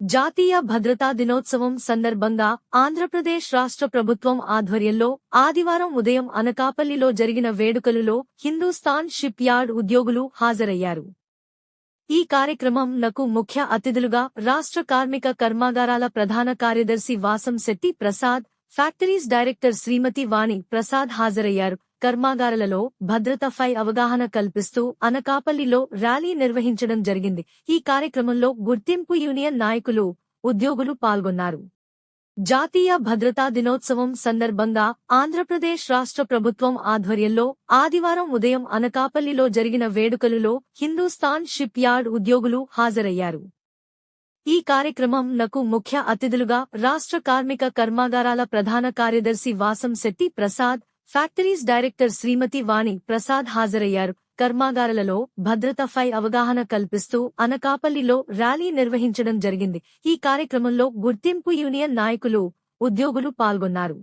జాతీయ భద్రతా దినోత్సవం సందర్భంగా ఆంధ్రప్రదేశ్ రాష్ట్ర ప్రభుత్వం ఆధ్వర్యంలో ఆదివారం ఉదయం అనకాపల్లిలో జరిగిన వేడుకలలో హిందూస్థాన్ షిప్ యార్డ్ ఉద్యోగులు హాజరయ్యారు. ఈ కార్యక్రమం నకు ముఖ్య అతిథులుగా రాష్ట్ర కార్మిక కర్మాగారాల ప్రధాన కార్యదర్శి వాసం శెట్టి ప్రసాద్ ఫ్యాక్టరీస్ డైరెక్టర్ శ్రీమతి వాణి ప్రసాద్ హాజరయ్యారు. కర్మాగారాలలో భద్రతపై అవగాహన కల్పిస్తూ అనకాపల్లిలో ర్యాలీ నిర్వహించడం జరిగింది. ఈ కార్యక్రమంలో గుర్తింపు యూనియన్ నాయకులు ఉద్యోగులు పాల్గొన్నారు. జాతీయ భద్రతా దినోత్సవం సందర్భంగా ఆంధ్రప్రదేశ్ రాష్ట్ర ప్రభుత్వం ఆధ్వర్యంలో ఆదివారం ఉదయం అనకాపల్లిలో జరిగిన వేడుకలలో హిందూస్థాన్ షిప్ యార్డ్ ఉద్యోగులు హాజరయ్యారు. ఈ కార్యక్రమం నకు ముఖ్య అతిథులుగా రాష్ట్ర కార్మిక కర్మాగారాల ప్రధాన కార్యదర్శి వాసం శెట్టి ప్రసాద్ ఫ్యాక్టరీస్ డైరెక్టర్ శ్రీమతి వాణి ప్రసాద్ హాజరయ్యారు. కర్మాగారాలలో భద్రతపై అవగాహన కల్పిస్తూ అనకాపల్లిలో ర్యాలీ నిర్వహించడం జరిగింది. ఈ కార్యక్రమంలో గుర్తింపు యూనియన్ నాయకులు ఉద్యోగులు పాల్గొన్నారు.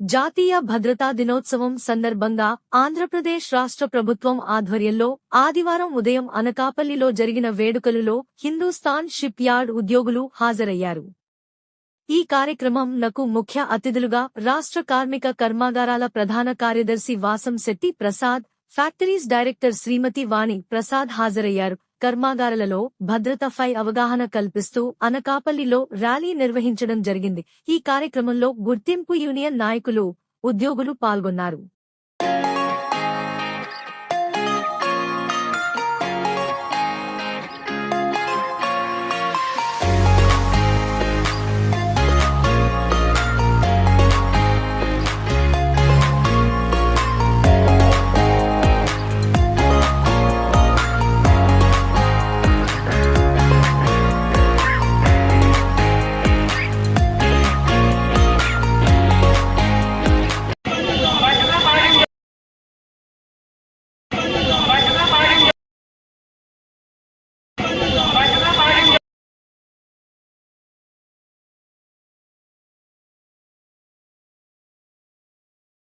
జాతీయ భద్రతా దినోత్సవం సందర్భంగా ఆంధ్రప్రదేశ్ రాష్ట్ర ప్రభుత్వం ఆధ్వర్యంలో ఆదివారం ఉదయం అనకాపల్లిలో జరిగిన వేడుకలలో హిందూస్థాన్ షిప్ యార్డ్ ఉద్యోగులు హాజరయ్యారు. ఈ కార్యక్రమం నకు ముఖ్య అతిథులుగా రాష్ట్ర కార్మిక కర్మాగారాల ప్రధాన కార్యదర్శి వాసం శెట్టి ప్రసాద్ ఫ్యాక్టరీస్ డైరెక్టర్ శ్రీమతి వాణి ప్రసాద్ హాజరయ్యారు. కర్మాగారాలలో భద్రతపై అవగాహన కల్పిస్తూ అనకాపల్లిలో ర్యాలీ నిర్వహించడం జరిగింది. ఈ కార్యక్రమంలో గుర్తింపు యూనియన్ నాయకులు ఉద్యోగులు పాల్గొన్నారు.